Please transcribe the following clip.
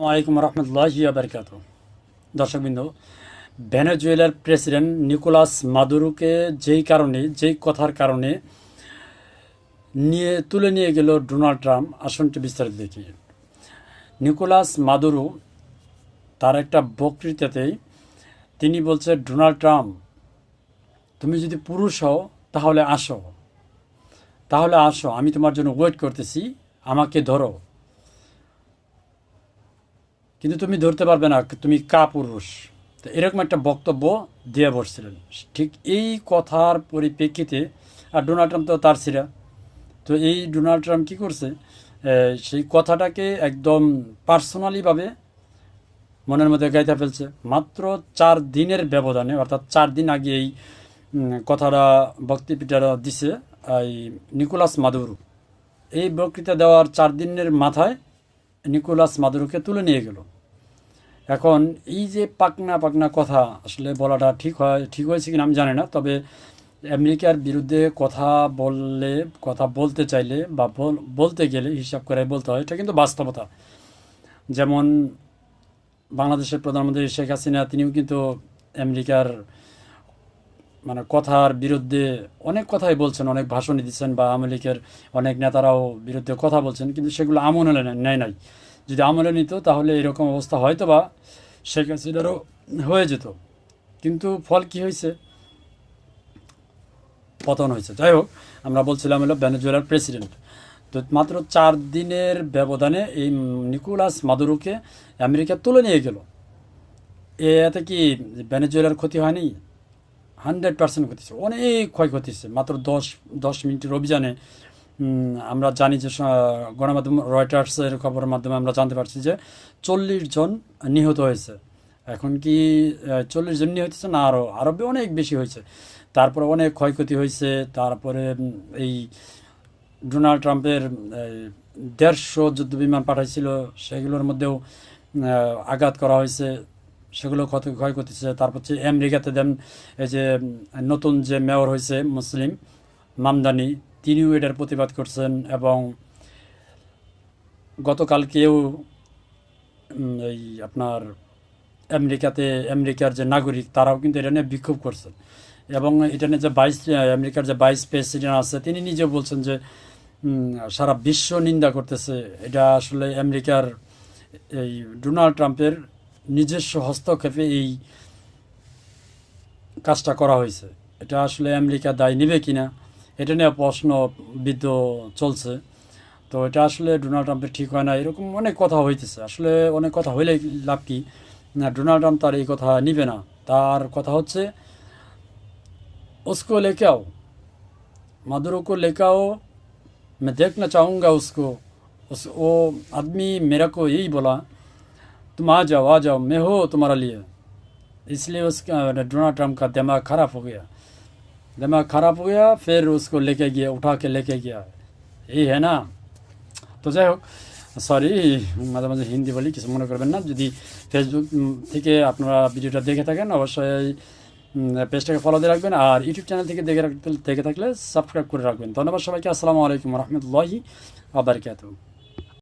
আলাইকুম রহমতুল্লাহ বারকাত দর্শকবৃন্দ ভেনেজুয়েলার প্রেসিডেন্ট নিকোলাস মাদুরোকে যেই কারণে, যেই কথার কারণে নিয়ে, তুলে নিয়ে গেল ডোনাল্ড ট্রাম্প আসনটি বিস্তারিত দেখি নিকোলাস মাদুরু তার একটা বক্তৃতাতেই তিনি বলছে ডোনাল্ড ট্রাম্প তুমি যদি পুরুষ হও, তাহলে আসো। তাহলে আসো, আমি তোমার জন্য ওয়েট করতেছি, আমাকে ধরো। কিন্তু তুমি ধরতে পারবে না তুমি কা পুরুষ তো এরকম একটা বক্তব্য দিয়ে বসছিলেন। ঠিক এই কথার পরিপ্রেক্ষিতে, আর ডোনাল্ড ট্রাম্প তো তার ছিরা তো এই ডোনাল্ড ট্রাম্প কী করছে? সেই কথাটাকে একদম পার্সোনালিভাবে মনের মধ্যে গাইতে ফেলছে। মাত্র চার দিনের ব্যবধানে, অর্থাৎ চার দিন আগে এই কথাটা, বক্তৃতাটা দিছে এই নিকোলাস মাদুরু। এই বক্তৃতা দেওয়ার চার দিনের মাথায় নিকোলাস মাদুরোকে তুলে নিয়ে গেল। এখন এই যে পাকনা পাকনা কথা আসলে বলাটা ঠিক হয়, ঠিক হয়েছে কিনা আমি জানি না, তবে আমেরিকার বিরুদ্ধে কথা বললে, কথা বলতে চাইলে বা বলতে গেলে হিসাব করে বলতে হয়, এটা কিন্তু বাস্তবতা। যেমন বাংলাদেশের প্রধানমন্ত্রী শেখ হাসিনা, তিনিও কিন্তু আমেরিকার মানে কথার বিরুদ্ধে অনেক কথাই বলছেন, অনেক ভাষণই দিচ্ছেন বা আওয়ামী লীগের অনেক নেতারাও বিরুদ্ধে কথা বলছেন, কিন্তু সেগুলো আমলে নেয়- নাই যদি আমলে নিত, তাহলে এরকম অবস্থা হয়তো বা শেখ হাসিনারও হয়ে যেত। কিন্তু ফল কি হয়েছে? পতন হয়েছে। যাই হোক, আমরা বলছিলাম হলো ভেনেজুয়েলার প্রেসিডেন্ট। তো মাত্র চার দিনের ব্যবধানে এই নিকোলাস মাদুরোকে আমেরিকা তুলে নিয়ে গেল। এতে কি ভেনেজুয়েলার ক্ষতি হয়নি? হান্ড্রেড পার্সেন্ট ক্ষতি হচ্ছে অনেক ক্ষয়ক্ষতি হচ্ছে মাত্র দশ দশ মিনিটের অভিযানে আমরা জানি যে গণমাধ্যম রয়টার্সের খবরের মাধ্যমে আমরা জানতে পারছি যে চল্লিশ জন নিহত হয়েছে। এখন কি চল্লিশ জন নিহত হয়েছে না আরও আরও অনেক বেশি হয়েছে। তারপরে অনেক ক্ষয়ক্ষতি হয়েছে। তারপরে এই ডোনাল্ড ট্রাম্পের দেড়শো যুদ্ধ বিমান পাঠাইছিল, সেগুলোর মধ্যেও আঘাত করা হয়েছে। সেগুলো ক্ষত, ক্ষয় করতেছে তারপর হচ্ছে আমেরিকাতে দেন, এই যে, নতুন যে মেয়র হয়েছে মুসলিম মামদানি, তিনিও এটার প্রতিবাদ করছেন এবং গতকালকেও এই আপনার আমেরিকাতে, আমেরিকার যে নাগরিক, তারাও কিন্তু এটা নিয়ে বিক্ষোভ করছেন। এবং এটা নিয়ে যে ভাইস, আমেরিকার যে ভাইস প্রেসিডেন্ট আছে, তিনি নিজেও বলছেন যে সারা বিশ্ব নিন্দা করতেছে। এটা আসলে আমেরিকার এই ডোনাল্ড ট্রাম্পের নিজস্ব হস্তক্ষেপে এই কাজটা করা হয়েছে এটা আসলে আমেরিকা দায় নেবে কিনা এটা নিয়ে প্রশ্নবিদ্ধ চলছে তো এটা আসলে ডোনাল্ড ট্রাম্পের ঠিক হয় না এরকম অনেক কথা হইতেছে আসলে অনেক কথা হইলে লাভ কি না ডোনাল্ড ট্রাম্প তার এই কথা নিবে না তার কথা হচ্ছে उसको लेके आओ मधुरो को लेके आओ मैं देखना चाहूँगा उसको उस वो आदमी मेरा को यही बोला तुम आ जाओ आ जाओ मैं हो तुम्हारा लिए इसलिए उसका डोनाल्ड ट्रम्प का दिमाग खराब हो गया दिमाग खराब हो गया फिर उसको लेके गया उठा के लेके गया यही है ना তো যাই হোক সরি মাঝে মাঝে হিন্দি বলি কিছু মনে করবেন না যদি ফেসবুক উম, থেকে আপনারা ভিডিওটা দেখে থাকেন অবশ্যই উম, পেজটাকে ফলো দিয়ে রাখবেন আর ইউটিউব চ্যানেল থেকে দেখে রাখতে দেখে থাকলে সাবস্ক্রাইব করে রাখবেন ধন্যবাদ সবাইকে আসসালামু আলাইকুম রহমতুল্লাহি আবরকাত